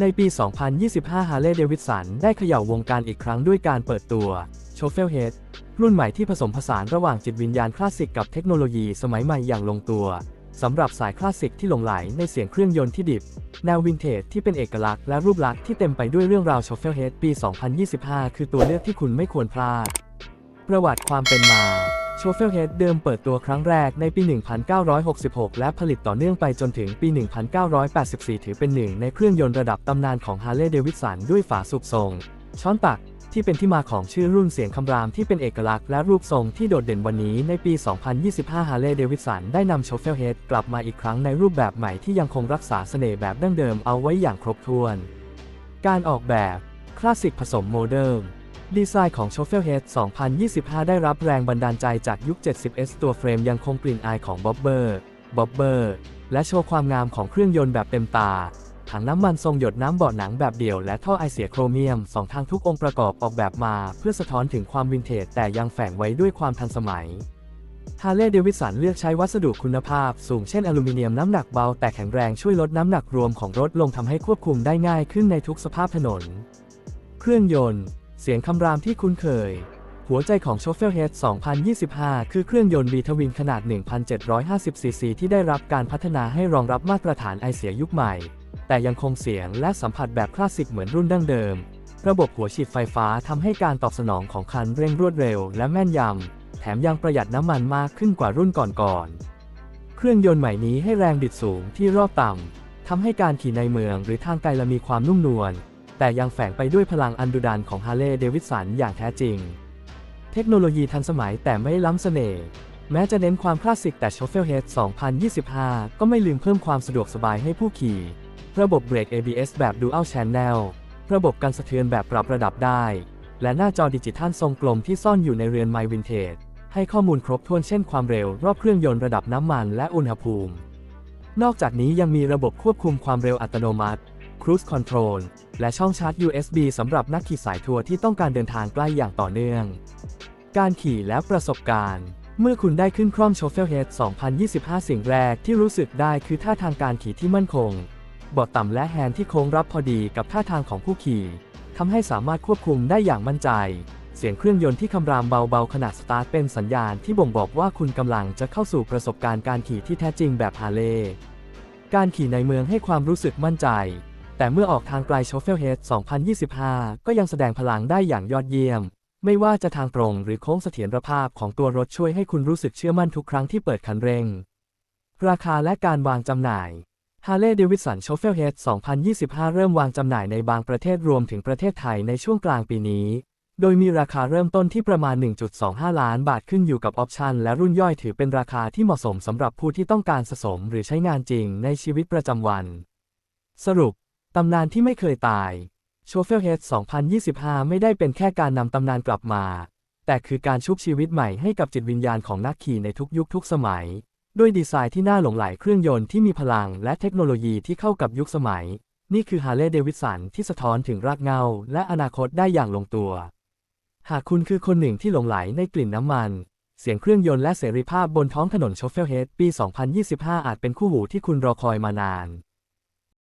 ในปี 2025ฮาเลเดวิดสันได้เขย่าวงการอีกครั้งด้วยการเปิดตัวโชเฟลเฮดรุ่นใหม่ที่ผสมผสานระหว่างจิตวิญญาณคลาสสิกกับเทคโนโลยีสมัยใหม่อย่างลงตัวสำหรับสายคลาสสิกที่หลงไหลในเสียงเครื่องยนต์ที่ดิบ แนววินเทจที่เป็นเอกลักษณ์และรูปลักษณ์ที่เต็มไปด้วยเรื่องราวโชเฟลเฮดปี 2025 คือตัวเลือกที่คุณไม่ควรพลาด ประวัติความเป็นมา โชเฟลเฮดเดิมเปิดตัวครั้งแรกในปี 1966 และผลิตต่อเนื่องไปจนถึงปี 1984 ถือเป็นหนึ่งในเครื่องยนต์ระดับตำนานของฮาร์เลย์เดวิดสันด้วยฝาสูบทรง ช้อนตักที่เป็นที่มาของชื่อรุ่นเสียงคำรามที่เป็นเอกลักษณ์และรูปทรงที่โดดเด่นวันนี้ในปี 2025 ฮาร์เลย์เดวิดสันได้นำโชเฟลเฮดกลับมาอีกครั้งในรูปแบบใหม่ที่ยังคงรักษาเสน่ห์แบบดั้งเดิมเอาไว้อย่างครบถ้วน การออกแบบ คลาสสิกผสมโมเดิร์น ดีไซน์ของ c h a u f f e l Head 2025 ได้รับแรงบันดาลใจจากยุค 70S ตัวเฟรมยังคงกลิ่นอายของ Bobber Bobber และโชว์ความงามของเครื่องยนต์แบบเต็มตา ถังน้ำมันทรงหยดน้ำเบาะหนังแบบเดี่ยวและท่อไอเสียโครเมียมสองทางทุกองค์ประกอบออกแบบมา เพื่อสะท้อนถึงความวินเทจแต่ยังแฝงไว้ด้วยความทันสมัยฮาร์เลย์เดวิสันเลือกใช้วัสดุคุณภาพสูงเช่นอลูมิเนียมน้ำหนักเบาแต่แข็งแรงช่วยลดน้ำหนักรวมของรถลงทำให้ควบคุมได้ง่ายขึ้นในทุกสภาพถนน เครื่องยนต์ เสียงคำรามที่คุ้นเคย หัวใจของ c h a u f f e l Head 2025 คือเครื่องยนต์ V ทวินขนาด 1,750 ซีซีที่ได้รับการพัฒนาให้รองรับมาตรฐานไอเสียยุคใหม่ แต่ยังคงเสียงและสัมผัสแบบคลาสสิกเหมือนรุ่นดั้งเดิม ระบบหัวฉีดไฟฟ้าทำให้การตอบสนองของคันเร่งรวดเร็วและแม่นยำ แถมยังประหยัดน้ำมันมากขึ้นกว่ารุ่นก่อนๆ เครื่องยนต์ใหม่นี้ให้แรงบิดสูงที่รอบต่ำทำให้การขี่ในเมืองหรือทางไกลละมีความนุ่มนวล แต่ยังแฝงไปด้วยพลังอันดุดันของฮาร์เลย์เดวิดสันอย่างแท้จริง เทคโนโลยีทันสมัยแต่ไม่ล้ำเสน่ห์แม้จะเน้นความคลาสสิกแต่ c h a u f f e l Head 2025 ก็ไม่ลืมเพิ่มความสะดวกสบายให้ผู้ขี่ ระบบเบรก ABS แบบ Dual Channel ระบบกันสะเทือนแบบปรับระดับได้ และหน้าจอดิจิทัลทรงกลมที่ซ่อนอยู่ในเรือน My Vintage ให้ข้อมูลครบถ้วนเช่นความเร็ว รอบเครื่องยนต์ระดับน้ำมันและอุณหภูมิ นอกจากนี้ยังมีระบบควบคุมความเร็วอัตโนมัติ Cruise Control และช่องชาร์จ USB สำหรับนักขี่สายทัวร์ที่ต้องการเดินทางใกล้อย่างต่อเนื่อง การขี่และประสบการณ์ เมื่อคุณได้ขึ้นคร่อม c h a u f f e l Head 2025 สิ่งแรกที่รู้สึกได้คือท่าทางการขี่ที่มั่นคงเบาะต่ำและแฮนด์ที่โค้งรับพอดีกับท่าทางของผู้ขี่ทำให้สามารถควบคุมได้อย่างมั่นใจ เสียงเครื่องยนต์ที่คำรามเบาๆขณะสตาร์ทเป็นสัญญาณที่บ่งบอกว่าคุณกำลังจะเข้าสู่ประสบการณ์การขี่ที่แท้จริงแบบฮาเลย์การขี่ในเมืองให้ความรู้สึกมั่นใจ แต่เมื่อออกทางไกลโชเฟลเฮด2025 ก็ยังแสดงพลังได้อย่างยอดเยี่ยม ไม่ว่าจะทางตรงหรือโค้งเสถียรภาพของตัวรถช่วยให้คุณรู้สึกเชื่อมั่นทุกครั้งที่เปิดคันเร่ง ราคาและการวางจำหน่าย Harley Davidson c h a u f f e l Head 2025 เริ่มวางจำหน่ายในบางประเทศรวมถึงประเทศไทยในช่วงกลางปีนี้ โดยมีราคาเริ่มต้นที่ประมาณ 1.25 ล้านบาทขึ้นอยู่กับออปชันและรุ่นย่อยถือเป็นราคาที่เหมาะสมสำหรับผู้ที่ต้องการสะสมหรือใช้งานจริงในชีวิตประจำวัน สรุป ตำนานที่ไม่เคยตาย c h a u f f e l Head 2025 ไม่ได้เป็นแค่การนำตำนานกลับมา แต่คือการชุบชีวิตใหม่ให้กับจิตวิญญาณของนักขี่ในทุกยุคทุกสมัย ด้วยดีไซน์ที่น่าหลงใหลเครื่องยนต์ที่มีพลังและเทคโนโลยีที่เข้ากับยุคสมัย นี่คือ Harley Davidson ที่สะท้อนถึงรากเงาและอนาคตได้อย่างลงตัว หากคุณคือคนหนึ่งที่หลงไหลในกลิ่นน้ำมัน เสียงเครื่องยนต์และเสรีภาพบนท้องถนนโชเฟลเฮดปี 2025 อาจเป็นคู่หูที่คุณรอคอยมานาน